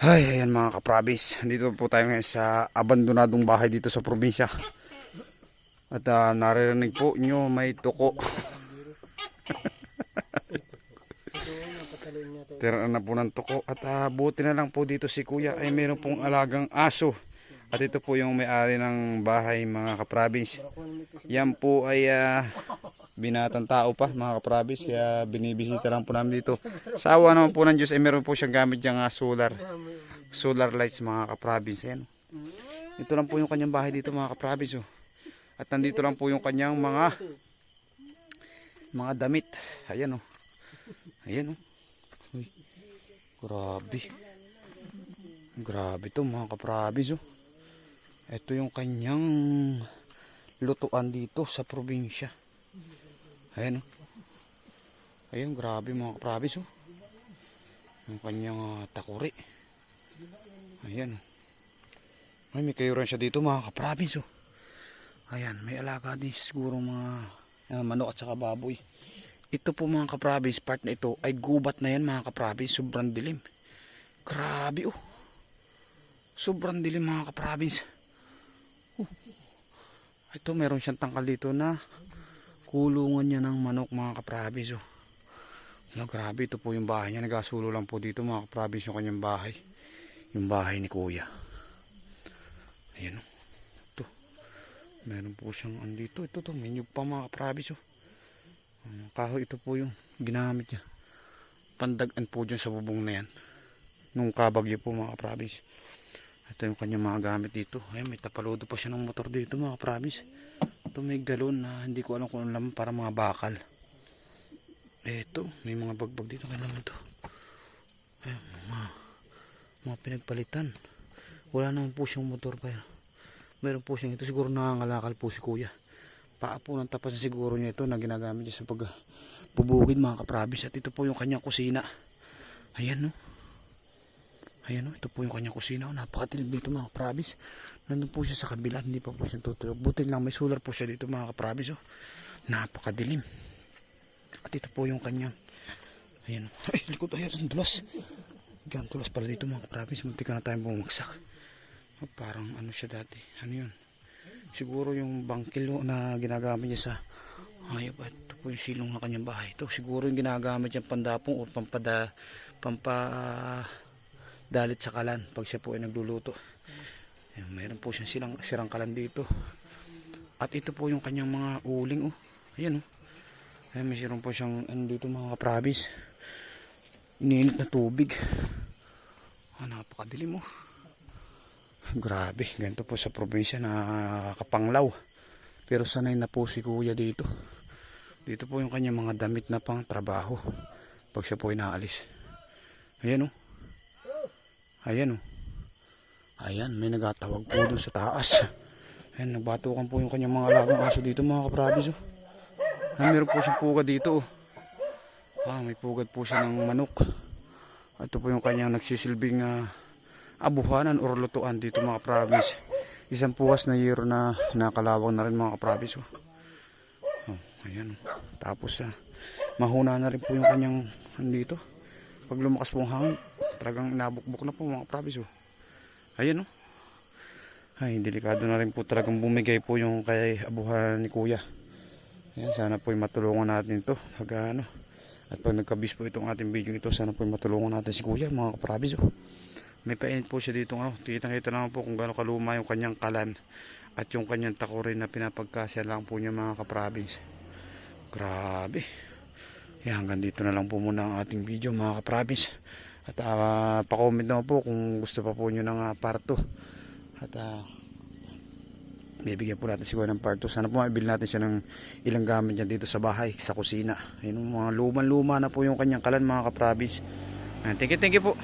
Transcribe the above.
Ay, ayan mga kaprabis. Dito po tayo ngayon sa abandonadong bahay dito sa probinsya. At ah, naririnig po nyo may tuko. Tira na po ng tuko. At ah, buti na lang po dito si kuya ay meron pong alagang aso. At ito po yung may-ari ng bahay mga kaprabis. Yan po ay ah, binatang tao pa mga kaprabis. Kaya binibisita lang po namin dito. Sa awa naman po ng Diyos ay meron po siyang gamit yung ah, solar. Solar lights mga kaprabis. Ayan. Ito lang po yung kanyang bahay dito mga kaprabis. Oh. At nandito lang po yung kanyang mga mga damit. Ayan oh. Ayan oh. Grabe. Grabe to mga kaprabis oh. Ito yung kanyang lutuan dito sa probinsya. Ayan oh. Ayan, grabe mga kaprabis oh. Yung kanyang ah, takuri. Ayan oh. Ay, may siya dito mga kaprabis oh. Ayan, may alaga din siguro mga ah, manok at saka baboy. Ito po mga kaprabis, part na ito ay gubat na yan mga kaprabis. Sobrang dilim. Grabe oh. Sobrang dilim mga kaprabis. Oh. Ito meron siyang tangkal dito na kulungan niya ng manok mga kaprabis oh. Ano, grabe ito po yung bahay niya. Nagasulo lang po dito mga kaprabis yung kanyang bahay. Yung bahay ni kuya. Ayan oh. Ito. Meron po siyang andito. Ito to. Menu pa mga kaprabis oh. Um, kahoy ito po yung ginamit niya. Pandagan po dyan sa bubong na yan. Nung kabagyo po mga kaprabis. Ito yung kanyang mga gamit dito. Ay, may tapalodo pa siya ng motor dito mga kaprabis. Ito may galon na hindi ko alam kung ano laman para mga bakal. Ito, may mga bagbag dito. Kaya naman ito. Ay, mga, mga pinagpalitan. Wala naman po siyang motor pa. Meron po siyang ito. Siguro nangangalakal po si kuya. Paa po ng tapas siguro niya ito na ginagamit niya sa pag bubukid mga kaprabis. At ito po yung kanyang kusina. Ayan no. Ayan no. Ito po yung kanyang kusina. Oh, napakatilib dito mga kaprabis. Nandun po siya sa kabila. Hindi pa po siya tutulog. Buti lang may solar po siya dito mga kaprabis. Oh. Napakadilim. At ito po yung kanyang Ayan. oh. Ay, likod. Ayan, ang dulas. Yan, dulas pala dito mga kaprabis. Munti ka na tayong bumagsak. Oh, parang ano siya dati. Ano yun? Siguro yung bangkil oh, na ginagamit niya sa. At ito po yung silong na kanyang bahay. Ito siguro yung ginagamit niyang pandapong o pampada, pampa dalit sa kalan pag siya po ay nagluluto. Ayan, mayroon po siyang silang, sirang kalan dito. At ito po yung kanyang mga uling. Oh. Ayan oh. Ayan, may sirang po siyang ano dito mga kaprabis. Ininit na tubig. Ah, napakadilim oh. Grabe, ganito po sa probinsya na kapanglaw. Pero sanay na po si kuya dito. Dito po yung kanyang mga damit na pang trabaho. Pag siya po ay naalis. Ayan oh. Ayan oh. Ayan, may nagatawag po dun sa taas. Ayan, nagbatukan po yung kanyang mga alagang aso dito mga kaprabis oh. Ayan, meron po siyang pugad dito oh. Ah, may pugad po siya ng manok. Ito po yung kanyang nagsisilbing ah, abuhanan or lutuan dito mga province. Isang puwas na year na nakalawang na rin mga province. Oh. Oh, ayan. Tapos ah, mahuna na rin po yung kanyang andito. Pag lumakas po ang hangin, talagang nabukbuk na po mga province. Oh. Ayan oh. Ay, delikado na rin po talagang bumigay po yung kay abuhanan ni kuya. Ayan, sana po matulungan natin to pag ano. At pag nagkabis po itong ating video ito, sana po matulungan natin si kuya mga kaprabis. Oh. May painit po siya dito. Oh. Kitang-kita naman po kung gaano kaluma yung kanyang kalan at yung kanyang takurin na pinapagkasya lang po niya mga kaprabins. Grabe. Yan, hanggang dito na lang po muna ang ating video mga kaprabins. At uh, pa-comment naman po kung gusto pa po nyo ng uh, part 2. At uh, bibigyan po natin siguro ng part 2. Sana po mabili natin siya ng ilang gamit niya dito sa bahay, sa kusina. Ayun, mga luman-luma na po yung kanyang kalan mga kaprabins. Thank you, thank you po.